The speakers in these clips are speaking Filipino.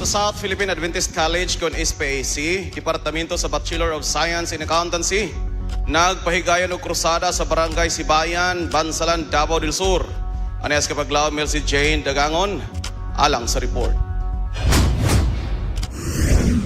Sa South Philippine Adventist College kon SPAC, Departamento sa Bachelor of Science in Accountancy, nagpahigayon og krusada sa Barangay Sibayan, Bansalan, Davao del Sur. Anes kapaglaw Mel si Jane Dagangon, alang sa report.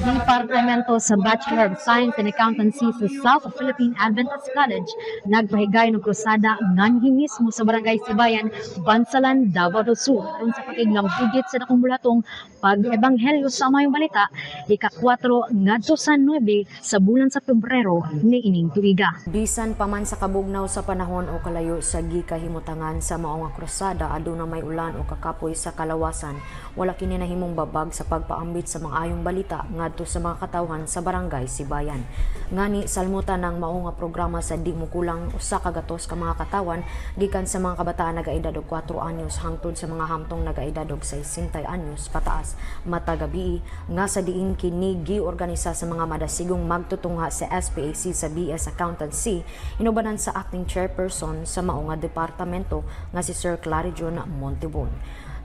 Departamento sa Bachelor of Science in Accountancy sa South Philippine Adventist College. Nagpahigay ng krusada nganhi mismo sa Barangay Sibayan, Bansalan, Davao do Sur aron sa pakiglang sa nakumulatong pag-ebanghelyo sa mayong balita ika-4 ngadto sa 9 sa bulan sa Pebrero ni ining tuiga. Bisan pa man sa kabugnaw sa panahon o kalayo sa gikahimutangan sa mao nga krusada aduna may ulan o kakapoy sa kalawasan, wala kini nahimong babag sa pagpaambit sa mga ayong balita ngadto sa mga katawhan sa barangay Sibayan. Ngani salmutan ng mao nga programa sa di mo kulang usa ka gatos ka mga katawan gikan sa mga kabataan nagaedad og 4 anyos hangtod sa mga hamtong nagaedad og 60 anyos pataas matagabi nga sa diin kini giorganisa sa mga madasigong magtutungha sa SPAC sa BS Accountancy inubanan sa acting chairperson sa mao nga departamento nga si Sir Clarijon Montebon.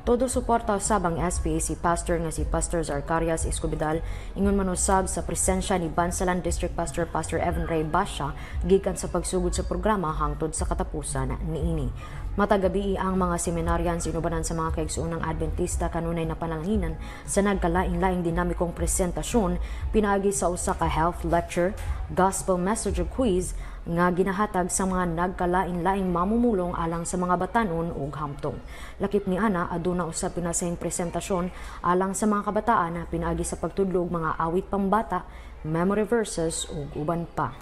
Todo suporta usab ang SPAC pastor nga si Pastor Zarcarias Escobidal ingon man usab sa presensya ni Bansalan District Pastor Pastor Evan Ray Basha gikan sa pagsugod sa programa hangtod sa katapusan niini. Matagabi ang mga seminaryan sinubanan sa mga kaigsuunang Adventista kanunay na panalangin sa nagkalain-laing dinamikong presentasyon pinaagi sa usa ka health lecture, gospel message ug quiz nga ginahatag sa mga nagkalain-laing mamumulong alang sa mga batanon ug hamtong. Lakip ni Ana aduna usab pinasahing presentasyon alang sa mga kabataan na pinaagi sa pagtudlo mga awit pambata, memory verses ug uban pa.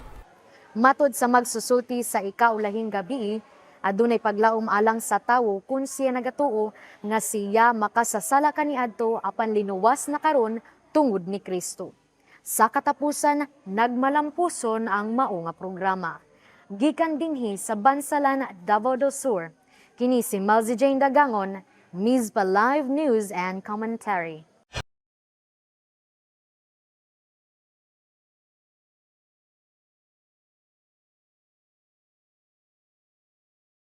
Matod sa magsusulti sa ikaulahing gabi, adunay paglaom alang sa tawo kung siya nagatuo nga siya makasasala kaniadto apan linuwas na karon tungod ni Kristo. Sa katapusan, nagmalampuson ang mao nga programa. Gikan dinhi sa Bansalan, Davao do Sur. Kini si Malzi Jane Dagangon, Mizpa Live News and Commentary.